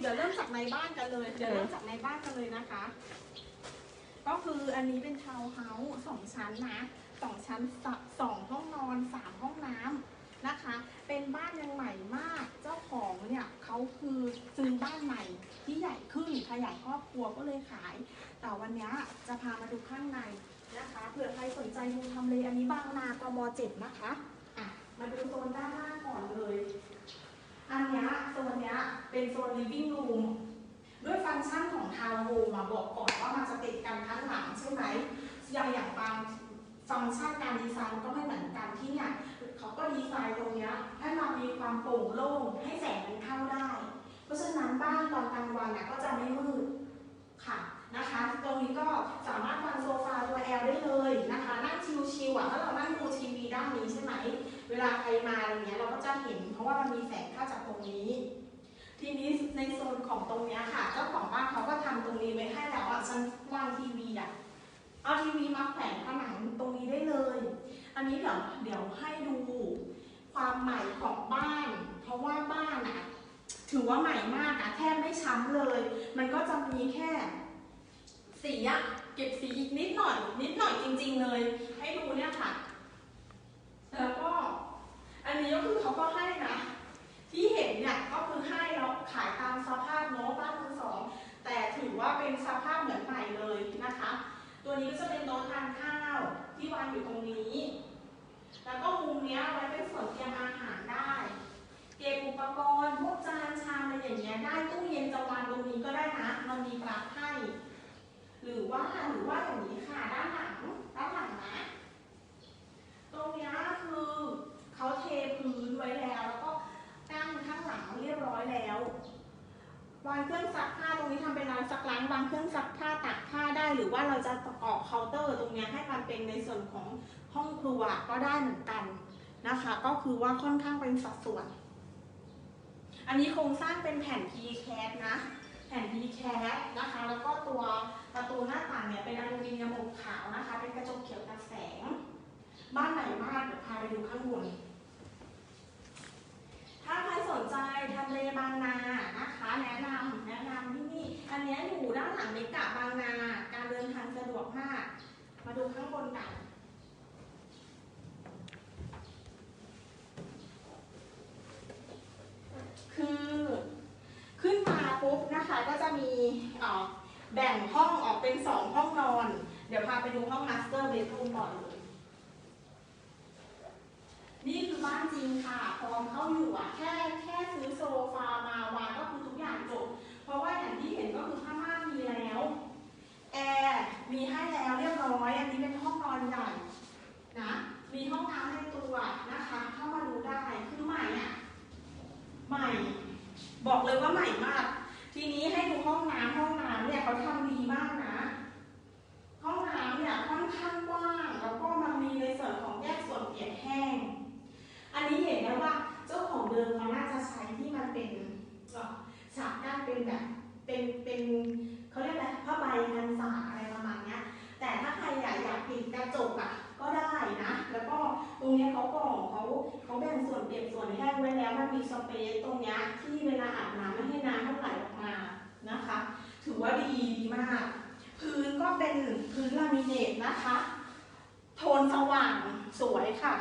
เดี๋ยวเริ่มจากในบ้านกันเลย เดี๋ยวเริ่มจากในบ้านกันเลยนะคะ ก็คืออันนี้เป็นทาวน์เฮาส์สองชั้นนะสองชั้นสะสองห้องนอนสามห้องน้ำนะคะ เป็นบ้านยังใหม่มาก เจ้าของเนี่ยเขาคือซื้อบ้านใหม่ที่ใหญ่ขึ้นขยายครอบครัวก็เลยขาย แต่วันนี้จะพามาดูข้างในนะคะเผื่อใครสนใจดูทำเลอันนี้บางนากมเจ็ดนะคะอะ มาดูโซนด้านหน้าก่อนเลย อันเนี้ living room ด้วยฟังก์ชันของทาวน์โฮมมาบอกก่อนว่ามันจะติดกันทั้งหลังใช่ไหมอย่างอย่างบางฟังก์ชันการดีไซน์ก็ไม่เหมือนกันที่เนี่ยเขาก็ดีไซน์ตรงเนี้ยให้มันมีความโปร่งโล่งให้แสงมันเข้าได้ เพราะฉะนั้นบ้านตอนกลางวันน่ะก็จะไม่มืดค่ะนะคะ ตรงนี้ก็สามารถวางโซฟาตัวแอลได้เลยนะคะ นั่งชิลๆอะถ้าเรานั่งดูทีวีด้านนี้ใช่ไหม เวลาใครมาอะไรเงี้ยเราก็จะเห็น เพราะว่ามันมีแสงเข้าจากตรงนี้ ทีนี้ในโซนของตรงเนี้ยค่ะ เจ้าของบ้านเขาก็ทำตรงนี้ไว้ให้แล้วอะฉันวางทีวีอะเอาทีวีมาแขวนผนังตรงนี้ได้เลย อันนี้เดี๋ยวเดี๋ยวให้ดูความใหม่ของบ้าน เพราะว่าบ้านอะถือว่าใหม่มากอะแทบไม่ช้ำเลย มันก็จะมีแค่สีอะเก็บสีอีกนิดหน่อย นิดหน่อยจริง ๆ เลย ให้ดูเนี่ยค่ะ แล้วก็ อันนี้ก็คือเขาก็ให้นะ ที่เห็นเนี่ยก็คือให้เราขายตามสภาพเนาะบ้านมือสอง แต่ถือว่าเป็นสภาพเหมือนใหม่เลยนะคะ ตัวนี้ก็จะเป็นโต๊ะทานข้าวที่วางอยู่ตรงนี้ แล้วก็มุมเนี้ยไว้เป็นส่วนเตรียมอาหารได้ เก็บอุปกรณ์พวกจานชามอะไรอย่างเงี้ยได้ตู้เย็นจะวางตรงนี้ก็ได้นะ มันมีปลั๊กให้ หรือว่าหรือว่าอย่างนี้ค่ะด้านหลังด้านหลังนะ ตรงนี้คือเขาเทพื้นไว้แล้วแล้วก็ตั้งข้างหลังเรียบร้อยแล้ววางเครื่องซักผ้าตรงนี้ทำเป็นร้านซักล้างวางเครื่องซักผ้าตักผ้า ได้ หรือว่าเราจะออกเคาน์เตอร์ตรงนี้ให้มันเป็นในส่วนของห้องครัวก็ได้เหมือนกันนะคะ ก็คือว่าค่อนข้างเป็นสัดส่วน อันนี้โครงสร้างเป็นแผ่น PCAT นะ แผ่น PCAT นะคะ แล้วก็ตัวประตูหน้าต่างเนี่ยเป็นอลูมิเนียมอบขาวนะคะ เป็นกระจกเขียวตัดแสง บ้านไหนมากเดี๋ยวพาไปดูข้างบนถ้าใครสนใจทำเลบางนานะคะ แนะนำแนะนำที่นี่ อันนี้อยู่ด้านหลังเมกะบางนา สะดวกมาก มาดูข้างบนกัน คือขึ้นมาปุ๊บนะคะก็จะมีแบ่งห้องออกเป็นสองห้องนอน เดี๋ยวพาไปดูห้องมาสเตอร์เบดรูมก่อนเลยนี่คือบ้านจริงค่ะพร้อมเข้าอยู่อะ แค่แค่ซื้อโซฟามาวางก็คือทุกอย่างจบ เพราะว่าอย่างที่เห็นก็คือผ้าม่านมีแล้ว แอร์มีให้แล้วเรียบร้อย อันนี้เป็นห้องนอนใหญ่นะ มีห้องน้ำใน ตัวนะคะ เข้ามาดูได้คือใหม่อะใหม่ บอกเลยว่าใหม่มาก ทีนี้ให้ดูห้องน้ำห้องน้ำเนี่ยเขาทำดีมากนะ ห้องน้ำเนี่ยค่อนข้างกว้างแล้วก็มันมีในส่วนของแยกส่วนเปียกแห้ง อันนี้เห็นได้ว่าเจ้าของเดิมเขาน่าจะใช้ที่มันเป็นฉากกั้นเป็นแบบเป็นเป็นเขาเรียกอะไรผ้าใบกัน ตรงนี้เขาก็เขาเขาแบ่งส่วนเปียกส่วนแห้งไว้แล้วมันมีสเปซตรงนี้ที่เวลาอาบน้ำไม่ให้น้ำมันไหลออกมานะคะ ถือว่าดีดีมาก พื้นก็เป็นพื้นลามิเนตนะคะ โทนสว่างสวยค่ะ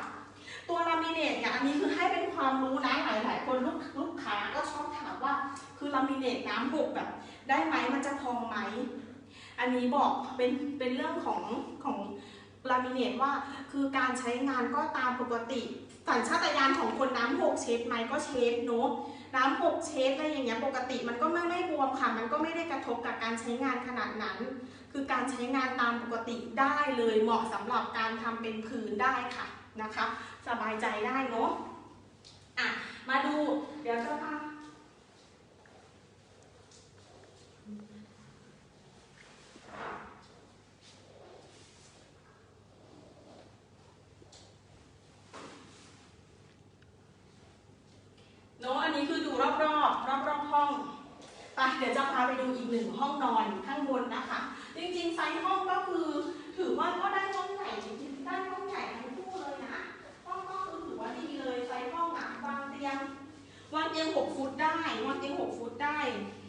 ตัวลามิเนตเนี่ยอันนี้คือให้เป็นความรู้นะหลาย ๆ คนลูกลูกค้าก็ชอบถามว่าคือลามิเนตน้ำหกแบบ ได้ไหมมันจะพองไหมอันนี้บอกเป็นเป็นเรื่องของของ ลามิเนตว่าคือการใช้งานก็ตามปกติ สัญชาตญาณของคนน้ำหกเชฟไหมก็เชฟเนอะน้ำหกเชฟอะไรอย่างเงี้ยปกติมันก็ไม่ไม่บวมค่ะ มันก็ไม่ได้กระทบกับการใช้งานขนาดนั้น คือการใช้งานตามปกติได้เลยเหมาะสำหรับการทำเป็นพื้นได้ค่ะนะคะ สบายใจได้เนาะอะมาดูเดี๋ยวจะพาเนาะอันนี้คือดู รอบๆรอบรอบๆห้องไปเดี๋ยวจะพาไปดูอีกหนึ่งห้องนอนข้างบนนะคะ จริงๆไซส์ห้องก็คือถือว่าก็ได้ห้อง